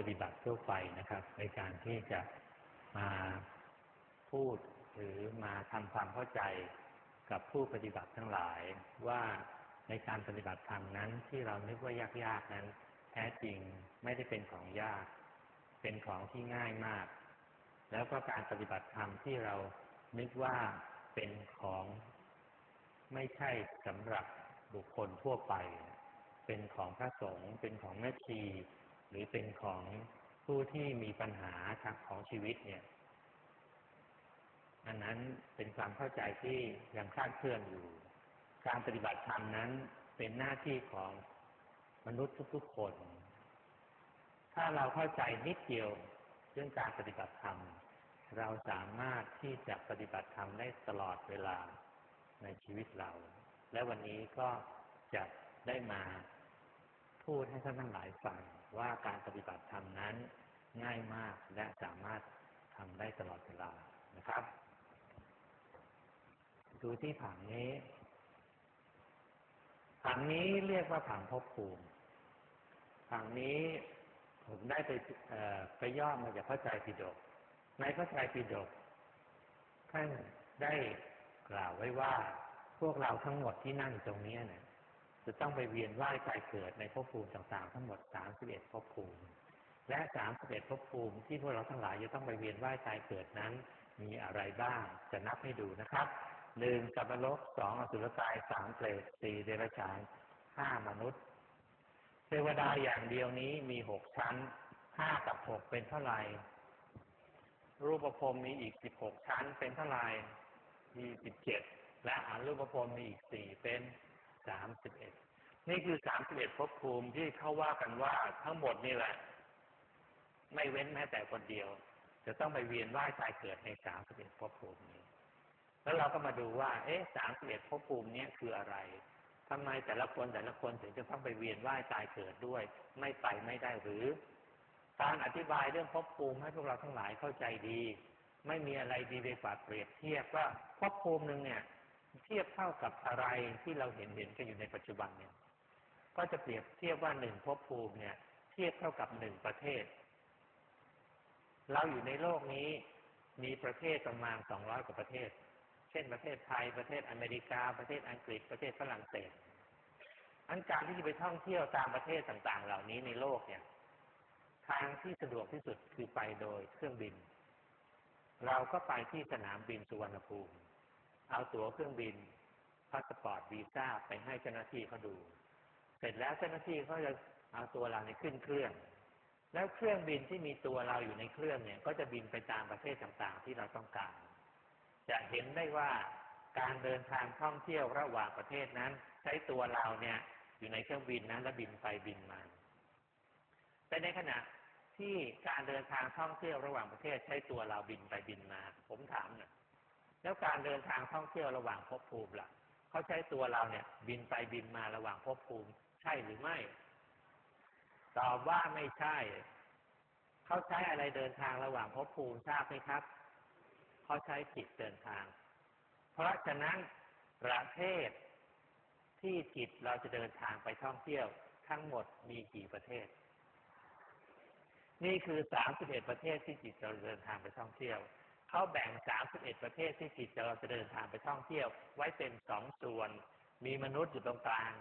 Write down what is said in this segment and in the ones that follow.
ปฏิบัติทั่วไปนะครับ ในการที่จะมาพูดหรือมาทำความเข้าใจกับผู้ปฏิบัติทั้งหลาย ว่าในการปฏิบัติธรรมนั้นที่เรานึกว่ายากๆนั้น แท้จริงไม่ได้เป็นของยาก เป็นของที่ง่ายมาก แล้วก็การปฏิบัติธรรมที่เรานึกว่าเป็นของไม่ใช่สำหรับบุคคลทั่วไป เป็นของพระสงฆ์เป็นของแม่ชี หรือเป็นของผู้ที่มีปัญหาทางของชีวิตเนี่ยอันนั้นเป็นความเข้าใจที่ยังคลาดเคลื่อนอยู่ การปฏิบัติธรรมนั้นเป็นหน้าที่ของมนุษย์ทุกๆคน ถ้าเราเข้าใจนิดเดียวเรื่องการปฏิบัติธรรม เราสามารถที่จะปฏิบัติธรรมได้ตลอดเวลาในชีวิตเรา และวันนี้ก็จะได้มาพูดให้ท่านทั้งหลายฟัง ว่าการปฏิบัติธรรมนั้นง่ายมากและสามารถทำได้ตลอดเวลานะครับ ดูที่ผังนี้ผังนี้เรียกว่าผังภพภูมิผังนี้ผมได้ไปไปย่อมาจากพระใจปิฎกในพระใจปิฎกท่านได้กล่าวไว้ว่าพวกเราทั้งหมดที่นั่งตรงนี้เนี่ย จะต้องไปเวียนว่ายตายเกิดในภพภูมิต่างๆ ทั้งหมดสามสิบเอ็ดภพภูมิ และสามสิบเอ็ดภพภูมิที่พวกเราทั้งหลายจะต้องไปเวียนว่ายตายเกิดนั้น มีอะไรบ้าง จะนับให้ดูนะครับหนึ่งสัตว์โลกสองอสุรกายสามเปรตสี่เดรัจฉานห้ามนุษย์เทวดาอย่างเดียวนี้มีหกชั้นห้ากับหกเป็นเท่าไหร่ รูปภพมีอีกสิบหกชั้นเป็นเท่าไหร่มีสิบเจ็ดและอรูปภพมีอีกสี่เป็น สามสิบเอ็ดนี่คือสามสิบเอ็ดภพภูมิที่เขาว่ากันว่าทั้งหมดนี่แหละ ไม่เว้นแม้แต่คนเดียว จะต้องไปเวียนว่ายตายเกิดในสามสิบเอ็ดภพภูมินี้ แล้วเราก็มาดูว่า เอ๊ะสามสิบเอ็ดภพภูมินี้คืออะไรทำไมแต่ละคนแต่ละคนถึงจะต้องไปเวียนว่ายตายเกิดด้วย ไม่ไปไม่ได้หรือ การอธิบายเรื่องภพภูมิให้พวกเราทั้งหลายเข้าใจดี ไม่มีอะไรดีไปกว่าเปรียบเทียบว่าภพภูมิหนึ่งเนี่ย เทียบเท่ากับอะไรที่เราเห็นเห็นกันอยู่ในปัจจุบันเนี่ย ก็จะเปรียบเทียบว่าหนึ่งภพภูมิเนี่ย เทียบเท่ากับหนึ่งประเทศ เราอยู่ในโลกนี้มีประเทศประมาณสองร้อยกว่าประเทศ เช่นประเทศไทยประเทศอเมริกา ประเทศอังกฤษประเทศฝรั่งเศสอันการที่จะไปท่องเที่ยวตามประเทศต่างๆ เหล่านี้ในโลกเนี่ย ทางที่สะดวกที่สุดคือไปโดยเครื่องบิน เราก็ไปที่สนามบินสุวรรณภูมิ เอาตั๋วเครื่องบินพาสปอร์ตวีซ่าไปให้เจ้าหน้าที่เขาดู เสร็จแล้วเจ้าหน้าที่เขาจะเอาตัวเราในขึ้นเครื่อง แล้วเครื่องบินที่มีตัวเราอยู่ในเครื่องเนี่ย ก็จะบินไปตามประเทศต่างๆ ที่เราต้องการ จะเห็นได้ว่าการเดินทางท่องเที่ยวระหว่างประเทศนั้น ใช้ตัวเราเนี่ย อยู่ในเครื่องบินนั้นแล้วบินไปบินมา แต่ในขณะที่การเดินทางท่องเที่ยวระหว่างประเทศใช้ตัวเราบินไปบินมา ผมถามหน่อย แล้วการเดินทางท่องเที่ยวระหว่างภพภูมิล่ะเขาใช้ตัวเราเนี่ย บินไปบินมาระหว่างภพภูมิ ใช่หรือไม่ ตอบว่าไม่ใช่ เขาใช้อะไรเดินทางระหว่างภพภูมิทราบไหมครับเขาใช้จิตเดินทาง เพราะฉะนั้นประเทศที่จิตเราจะเดินทางไปท่องเที่ยว ทั้งหมดมีกี่ประเทศ นี่คือสามสิบเอ็ดประเทศที่จิตเราเดินทางไปท่องเที่ยว เขาแบ่งสามสิบเอ็ดประเทศที่จิตเราจะเดินทางไปท่องเที่ยว ไว้เป็นสองส่วน มีมนุษย์อยู่ตรงกลาง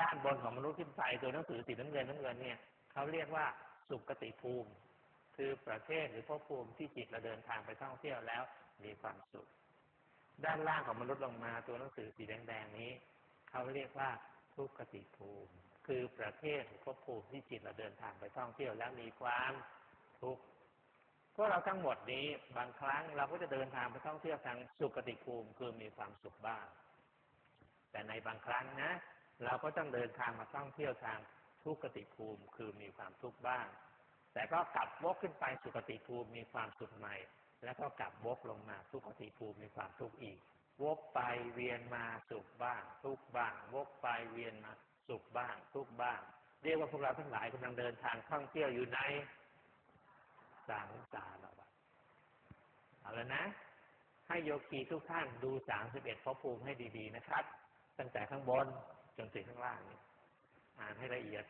ด้านบนของมนุษย์ขึ้นไปตัวหนังสือสีน้ำเงินน้ำเงินเนี่ยเขาเรียกว่าสุกติภูมิ คือประเทศหรือภพภูมิที่จิตเราเดินทางไปท่องเที่ยวแล้วมีความสุข ด้านล่างของมนุษย์ลงมาตัวหนังสือสีแดงๆนี้เขาเรียกว่าทุกขติภูมิ คือประเทศหรือภพภูมิที่จิตเราเดินทางไปท่องเที่ยวแล้วมีความทุกข์ พวกเราทั้งหมดนี้บางครั้งเราก็จะเดินทางไปท่องเที่ยวทางสุขติภูมิคือมีความสุขบ้าง แต่ในบางครั้งนะ เราก็ต้องเดินทางมาท่องเที่ยวทางทุกขติภูมิคือมีความทุกข์บ้าง แต่ก็กลับวกขึ้นไปสุคติภูมิมีความสุขใหม่ แล้วก็กลับวกลงมาสุคติภูมิมีความทุกข์อีก วกไปเวียนมาสุขบ้าง ทุกบ้าง วกไปเวียนมาสุขบ้าง ทุกบ้าง เรียกว่าพวกเราทั้งหลายกำลังเดินทางท่องเที่ยวอยู่ใน สังสารวัฏเอาละนะ ให้โยคีทุกท่านดูสามสิบเอ็ดพภูมิให้ดีๆนะครับ ตั้งแต่ข้างบนจนถึงข้างล่างนี่อ่านให้ละเอียด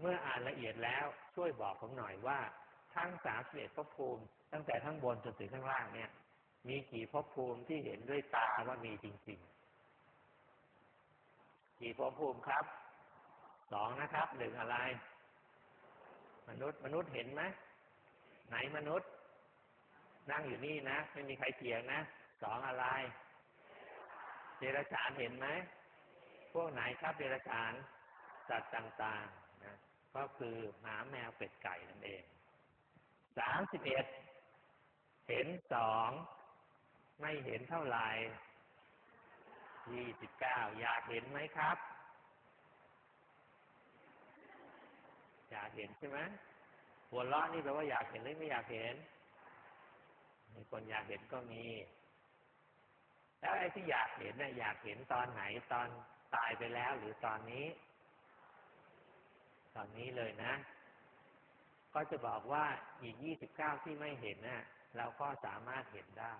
เมื่ออ่านละเอียดแล้วช่วยบอกผมหน่อยว่า ทั้งสามสิบเอ็ดพภูมิ ตั้งแต่ข้างบนจนถึงข้างล่างเนี่ย มีกี่พภูมิที่เห็นด้วยตาว่ามีจริงๆ กี่พภูมิครับสองนะครับหนึ่งอะไร มนุษย์มนุษย์เห็นไหม ไหนมนุษย์ นั่งอยู่นี่นะ ไม่มีใครเถียงนะสองอะไรเดรัจฉานเห็นไหมพวกไหนครับเดรัจฉานสัตว์ต่างๆนะก็คือหมาแมวเป็ดไก่นั่นเองสามสิบเอ็ดเห็นสองไม่เห็นเท่าไหร่ยี่สิบเก้าอยากเห็นไหมครับ อยากเห็นใช่ไหม หัวเราะนี่แปลว่าอยากเห็นหรือไม่อยากเห็น มีคนอยากเห็นก็มี แล้วไอ้ที่อยากเห็นเนี่ยอยากเห็นตอนไหนตอนตายไปแล้วหรือตอนนี้ ตอนนี้เลยนะ ก็จะบอกว่าอีกยี่สิบเก้าที่ไม่เห็นน่ะเราก็สามารถเห็นได้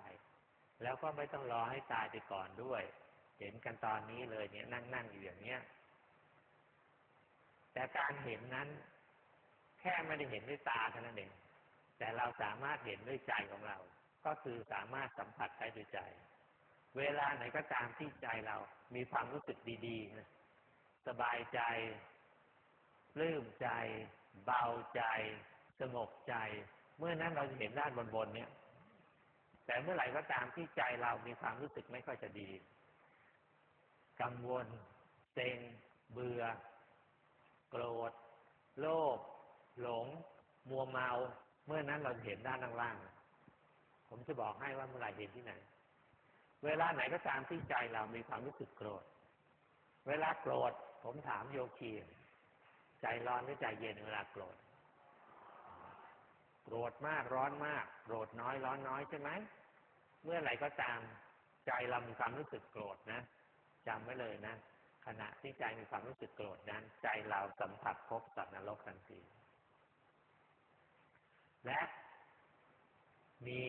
แล้วก็ไม่ต้องรอให้ตายไปก่อนด้วย เห็นกันตอนนี้เลยเนี่ยนั่งนั่งอยู่อย่างเนี้ยแต่การเห็นนั้น ค่ไม่ได้เห็นด้วยตาเท่านั้นเองแต่เราสามารถเห็นด้วยใจของเรา ก็คือสามารถสัมผัสได้ด้วยใจ เวลาไหนก็ตามที่ใจเรา มีความรู้สึกดีๆนะสบายใจปลื้มใจ เบาใจ สงบใจ เมื่อนั้นเราจะเห็นด้านบนๆเนี่ย แต่เมื่อไหร่ก็ตามที่ใจเรามีความรู้สึกไม่ค่อยจะดี กังวลเซ็งเบื่อ โกรธ โลภ หลง มัวเมา เมื่อนั้นเราเห็นด้านล่างๆผมจะบอกให้ว่าเมื่อไหร่เห็นที่ไหน เวลาไหนก็ตามที่ใจเรามีความรู้สึกโกรธ เวลาโกรธ ผมถามโยคีใจร้อนหรือใจเย็นเวลาโกรธ โกรธมากร้อนมาก โกรธน้อยร้อนน้อยใช่ไหม เมื่อไหร่ก็ตามใจเรามีความรู้สึกโกรธนะจำไว้เลยนะขณะที่ใจมีความรู้สึกโกรธนั้น ใจเราสัมผัสพบสัตว์นรกทันที และมี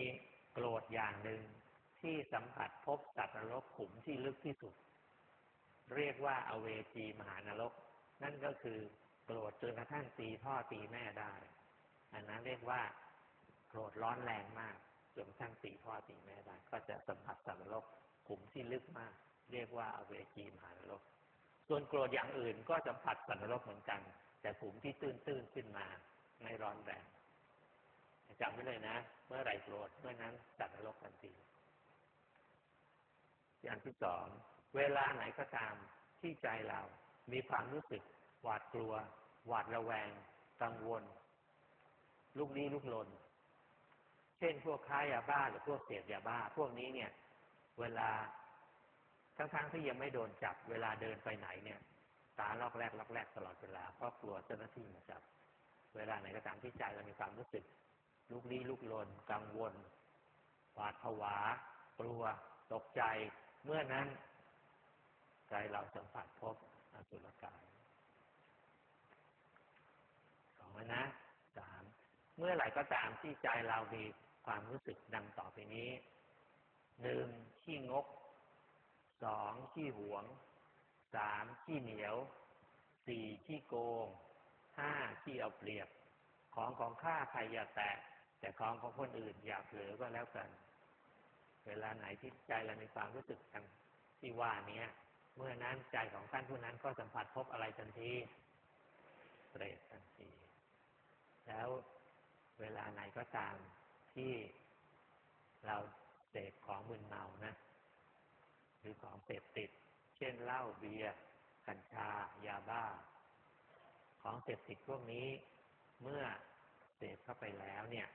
โกรธอย่างหนึ่งที่สัมผัสพบสัตว์นรกขุมที่ลึกที่สุด เรียกว่าอเวจีมหานรก นั่นก็คือโกรธจนกระทั่งตีพ่อตีแม่ได้ อันนั้นเรียกว่าโกรธร้อนแรงมากจนกระทั่งตีพ่อตีแม่ได้ ก็จะสัมผัสสัตว์นรกขุมที่ลึกมาก เรียกว่าอเวจีมหานรก ส่วนโกรธอย่างอื่นก็สัมผัสสัตว์นรกเหมือนกัน แต่ขุมที่ตื้นๆขึ้นมาไม่ร้อนแรง จำไว้เลยนะ เมื่อไรโกรธเมื่อนั้นสัตว์นรกทันทีอย่างที่สองเวลาไหนก็ตามที่ใจเรา มีความรู้สึก หวาดกลัว หวาดระแวง กังวลลุกลี้ลุกลน เช่นพวกค้ายาบ้าหรือพวกเสพยาบ้า พวกนี้เนี่ย เวลาทั้งๆทที่ยังไม่โดนจับ เวลาเดินไปไหนเนี่ย ตาลอกแรกลอกแรกตลอดเวลาเพราะกลัวเจ้าหน้าที่มาจับ เวลาไหนก็ตามที่ใจเรามีความรู้สึก ลุกลี้ลุกลนกังวลหวาดผวา กลัว ตกใจ เมื่อนั้นใจเราสัมผัสพบอสุรกายสองนะสามเมื่อไหร่ก็ตามที่ใจเรามีความรู้สึกดังต่อไปนี้หนึ่งขี้งกสองขี้หวงสามขี้เหนียวสี่ขี้โกงห้าขี้เอาเปรียบ ของของข้าใครอย่าแตะ แต่ของของคนอื่นอย่าเผลอก็แล้วกัน เวลาไหนที่ใจเรามีความรู้สึกทางที่ว่านี้เมื่อนั้นใจของท่านผู้นั้นก็สัมผัสพบอะไรทันทีเปรตทันที แล้วเวลาไหนก็ตามที่เราเสพของมึนเมานะหรือของเสพติด เช่นเหล้าเบียร์กัญชา ยาบ้า ของเสพติดพวกนี้ เมื่อเสพเข้าไปแล้วเนี่ย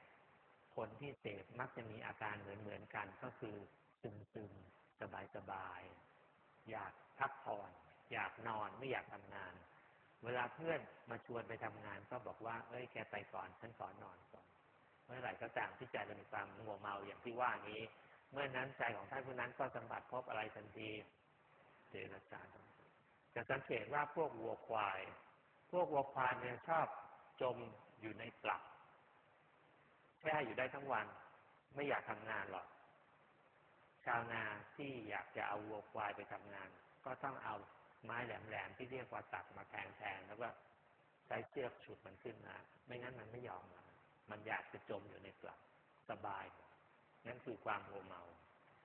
คนที่เสพมักจะมีอาการเหมือนเหมือนกันก็คือซึมซึมสบายสบาย อยากพักผ่อน อยากนอนไม่อยากทำงาน เวลาเพื่อนมาชวนไปทำงานก็บอกว่า เอ้ยแกไปก่อนฉันขอนอนก่อน เมื่อไหร่ก็ตามที่ใจเรามีความงัวเมาอย่างที่ว่านี้ เมื่อนั้นใจของท่านผู้นั้นก็สัมผัสพบอะไรทันทีเจรจาจะสังเกตว่าพวกวัวควาย พวกวัวควายเนี่ยชอบจมอยู่ในปลัก แค่อยู่ได้ทั้งวัน ไม่อยากทำงานหรอกชาวนาที่อยากจะเอาวัวควายไปทำงาน ก็ต้องเอาไม้แหลมๆที่เรียกว่าตักมาแทงแทงแล้วก็ใช้เชือกฉุดมันขึ้นมาไม่งั้นมันไม่ยอมมามันอยากจะจมอยู่ในกลับสบายนั่นคือความโมเมา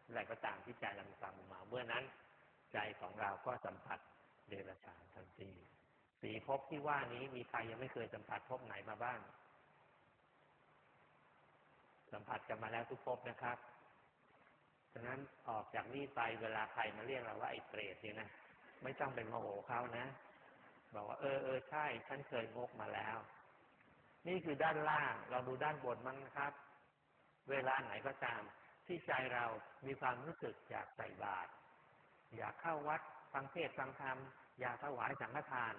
อะไรก็ตามที่ใจเรามีความโมเมาเมื่อนั้น ใจของเราก็สัมผัสเดรัจฉานทันทีสีภพที่ว่านี้มีใครยังไม่เคยสัมผัสภพไหนมาบ้าง สัมผัสกันมาแล้วทุกภพนะครับฉะนั้นออกจากนี่ไปเวลาใครมาเรียกเราว่าไอ้เปรตเนี่ยนะไม่ต้องเป็นโมโหเขานะบอกว่าเออเออใช่ฉันเคยงกมาแล้ว นี่คือด้านล่างเราดูด้านบนมั้งนะครับ เวลาไหนก็ตาม ที่ใจเรามีความรู้สึกอยากใส่บาตรอยากเข้าวัดฟังเทศฟังธรรมอยากถวายสังฆทาน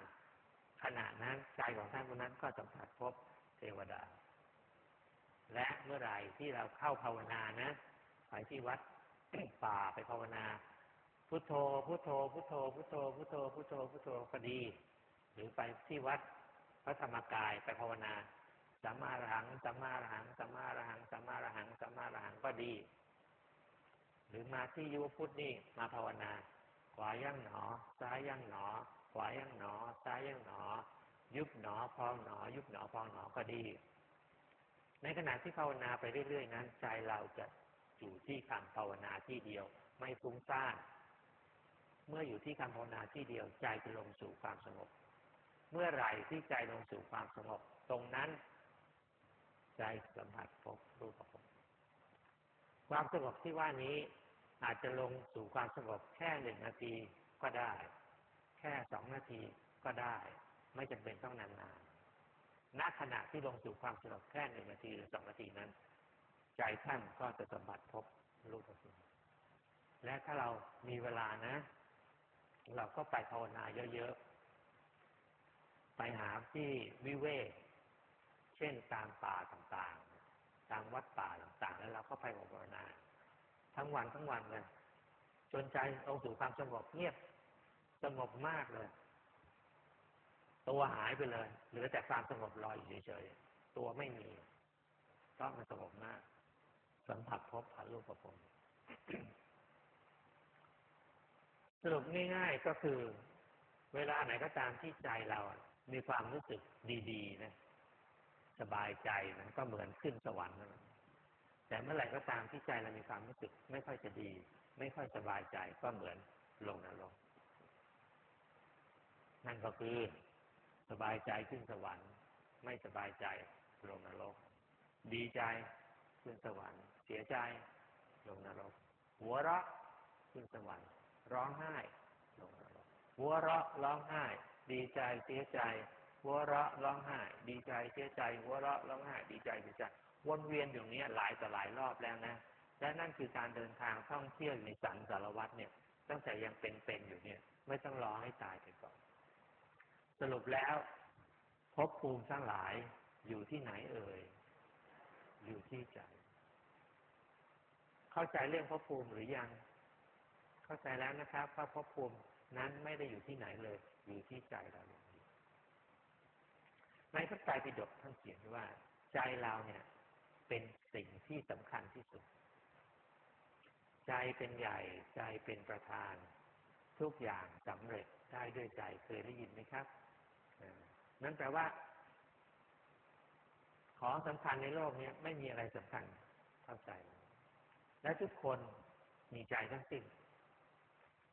ขณะนั้นใจของท่านคนนั้นก็สัมผัสพบเทวดา และเมื่อไหร่ที่เราเข้าภาวนานะไปที่วัดป่าไปภาวนา พุทโธ พุทโธ พุทโธ พุทโธ พุทโธ พุทโธ พุทโธก็ดี หรือไปที่วัดพระธรรมกายไปภาวนาสัมมาหังสัมมาหังสัมมาหังสัมมาหังสัมมาหังก็ดี หรือมาที่ยุพุทธนี่มาภาวนา ขวาย่างหนอ ซ้ายย่างหนอ ขวาย่างหนอ ซ้ายย่างหนอ ยุบหนอพองหนอ ยุบหนอพองหนอก็ดี ในขณะที่ภาวนาไปเรื่อยๆนั้นใจเราจะอยู่ที่คำภาวนาที่เดียว ไม่ฟุ้งซ่านเมื่ออยู่ที่คำภาวนาที่เดียวใจจะลงสู่ความสงบ เมื่อไหร่ที่ใจลงสู่ความสงบ ตรงนั้น ใจสัมผัสพบรูปภพความสงบที่ว่านี้อาจจะลงสู่ความสงบแค่หนึ่งนาทีก็ได้ แค่สองนาทีก็ได้ ไม่จำเป็นต้องนานๆ ณขณะที่ลงสู่ความสงบแค่หนึ่งนาทีหรือสองนาทีนั้น ใจท่านก็จะสัมผัสพบรูปธรรมและถ้าเรามีเวลานะ เราก็ไปภาวนาเยอะๆ ไปหาที่วิเวกเช่นตามป่าต่างๆ ตามวัดป่าต่างๆ แล้วเราก็ไปภาวนา ทั้งวันทั้งวันเลยจนใจลงสู่ความสงบเงียบสงบมากเลย ตัวหายไปเลยเหลือแต่ความสงบลอยอยู่เฉยๆตัวไม่มีเพราะมันสงบมาก สัมผัสพบผ่านรูปภพรมสรุปง่าย ๆก็คือ เวลาไหนก็ตามที่ใจเรา มีความรู้สึกดีๆนะสบายใจนะก็เหมือนขึ้นสวรรค์นะแต่เมื่อไหร่ก็ตามที่ใจเรามีความรู้สึก ไม่ค่อยจะดี ไม่ค่อยสบายใจก็เหมือนลงนรกนั่นก็คือ สบายใจขึ้นสวรรค์ ไม่สบายใจลงนรก ดีใจขึ้นสวรรค์ เสียใจลงนรก หัวเราะขึ้นสวรรค์ ร้องไห้ลงนรก หัวเราะร้องไห้ ดีใจเสียใจ หัวเราะร้องไห้ ดีใจเสียใจ หัวเราะร้องไห้ ดีใจเสียใจ วนเวียนอยู่นี้หลายต่อหลายรอบแล้วนะและนั่นคือการเดินทางท่องเที่ยวในสันสารวัตรเนี่ยตั้งแต่ยังเป็นๆอยู่เนี่ย ไม่ต้องรอให้ตายไปก่อน สรุปแล้วภพภูมิทั้งหลายอยู่ที่ไหนเอ่ย อยู่ที่ใจ เข้าใจเรื่องภพภูมิหรือยัง เข้าใจแล้วนะครับว่าภพภูมินั้นไม่ได้อยู่ที่ไหนเลย อยู่ที่ใจเราในพระไตรปิฎกท่านเขียนว่า ใจเราเนี่ย เป็นสิ่งที่สำคัญที่สุด ใจเป็นใหญ่ ใจเป็นประธาน ทุกอย่างสำเร็จได้ด้วยใจเคยได้ยินไหมครับ นั่นแปลว่า ของสำคัญในโลกนี้ไม่มีอะไรสำคัญเท่าใจ และทุกคนมีใจทั้งสิ้น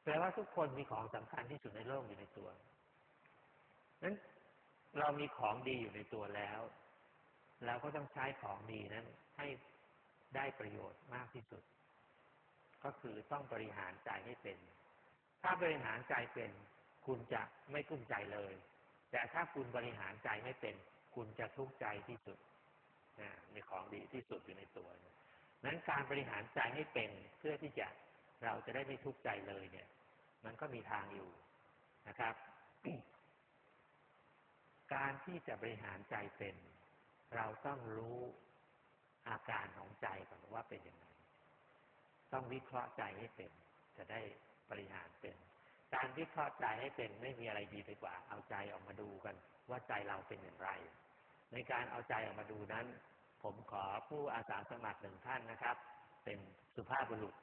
แปลว่าทุกคนมีของสำคัญที่สุดในโลกอยู่ในตัวนั้นเรามีของดีอยู่ในตัวแล้วเราก็ต้องใช้ของดีนั้นให้ได้ประโยชน์มากที่สุด ก็คือต้องบริหารใจให้เป็น ถ้าบริหารใจเป็น คุณจะไม่กุ้มใจเลย แต่ถ้าคุณบริหารใจไม่เป็น คุณจะทุกข์ใจที่สุดนะมีของดีที่สุดอยู่ในตัวนะนั้นการบริหารใจให้เป็นเพื่อที่จะเราจะได้ไม่ทุกข์ใจเลยเนี่ย มันก็มีทางอยู่นะครับ การที่จะบริหารใจเป็น เราต้องรู้อาการของใจก่อนว่าเป็นยังไง ต้องวิเคราะห์ใจให้เป็น จะได้บริหารเป็น การวิเคราะห์ใจให้เป็นไม่มีอะไรดีไปกว่า เอาใจออกมาดูกัน ว่าใจเราเป็นอย่างไร ในการเอาใจออกมาดูนั้น ผมขอผู้อาสาสมัครหนึ่งท่านนะครับ เป็นสุภาพบุรุษ